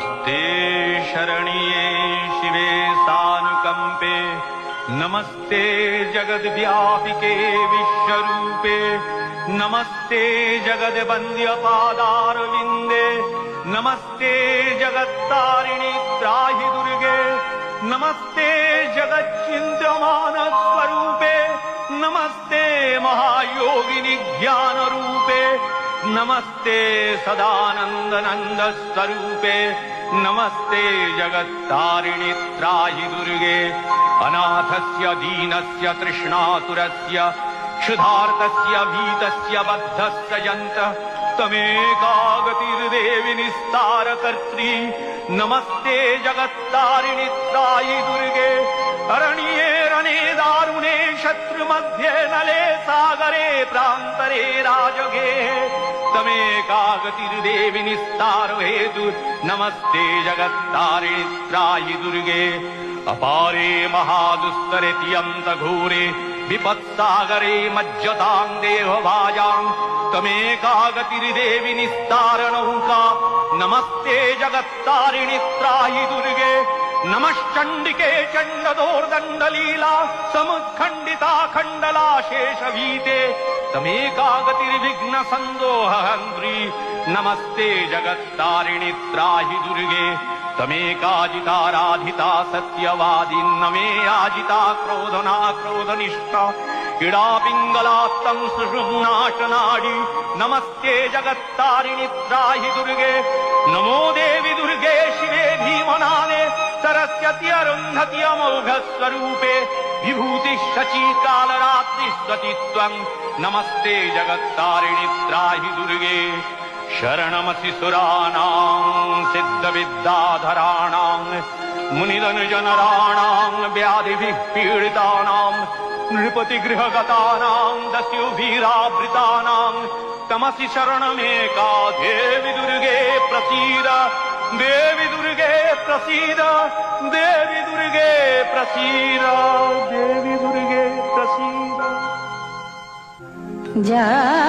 नमस्ते शरण्ये शिवे सानुकम्पे। नमस्ते जगद्व्यापिके विश्वरूपे। नमस्ते जगद्वन्द्यपादारविन्दे। नमस्ते जगत्तारिणि त्राहि दुर्गे। नमस्ते जगच्चिन्त्यमानस्वरूपे नमस्ते सदानन्दनन्द स्वरूपे नमस्ते जगत्तारिणि त्राहि दुर्गे अनाथस्य दीनस्य तृष्णातुरस्य क्षुधार्तस्य भीतस्य बद्धस्य यन्तः तमेका गतिर्देवि निस्तारकर्त्री नमस्ते जगत्तारिणि त्रायि दुर्गे अरण्ये रणे दारुणे शत्रुमध्ये नले सागरे प्रान्तरे राजगे तमेका गतिर्देवि निस्तार हेतु नमस्ते जगत्तारिणि त्रायि दुर्गे अपारे महादुस्तरे तियन्त घोरे विपत्सागरे मज्जताम् देहभाजाम् तमेका गतिर्देवि निस्तारणौका नमस्ते जगत्तारिणि त्राहि दुर्गे नमश्चण्डिके चण्डदोर्दण्डलीला समुत्खण्डिता खण्डला तमेका गतिर्विघ्न सन्दोहन्त्री नमस्ते जगत्तारिणि त्राहि दुर्गे। तमेकाजिताराधिता सत्यवादी। नमे याजिता क्रोधना क्रोधनिष्ठा इडा पिङ्गलात्तम् सुषुम्नाशनाडि। नमस्ते जगत्तारिणि त्राहि दुर्गे। नमो देवि दुर्गे शिवे भीमनादे सरस्वति अरुन्धति अमोघ स्वरूपे विभूति शची कालरात्रि त्वम् नमस्ते जगत्तारिणि त्राहि दुर्गे शरणमसि सुराणाम् सिद्धविद्याधराणाम् मुनिदनुजनराणाम् व्याधिभिः पीडितानाम् नृपतिगृहगतानाम् दस्युभिरावृतानाम् तमसि शरणमेका देवि दुर्गे प्रसीद देवि दुर्गे प्रसीद देवि दुर्गे प्रसीद देवि दुर्गे प्रसीद জাগো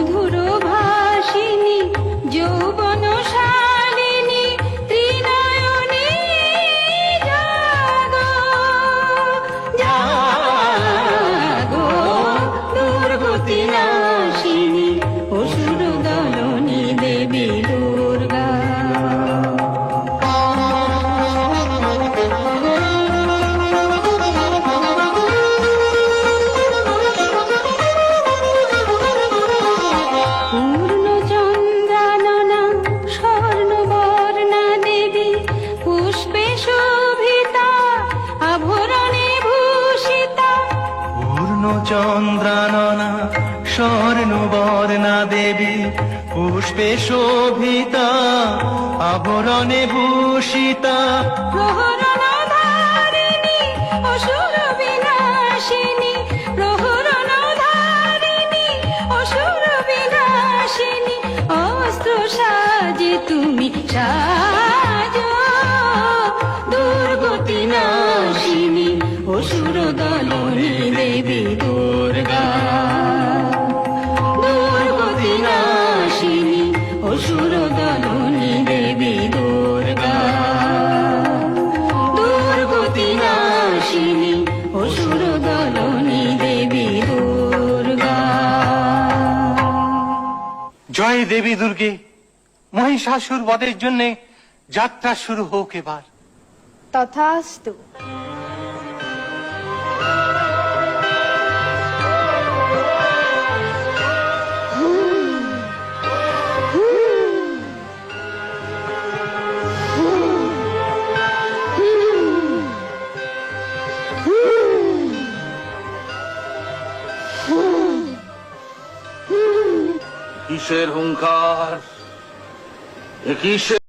চন্দ্রাননা স্বর্ণবর্ণা দেবী পুষ্পে শোভিতা আবরণে ভূষিতা। সাজে তুমি সাজো। দুর্গতি নাশিনী অসুর দলনী দেবী দুর্গা দেবী দুর্গা জয় দেবী দুর্গে, মহিষাসুর বধের জন্য যাত্রা শুরু হোক এবার। তথাস্তু। কিসের হুঙ্কার? কিসের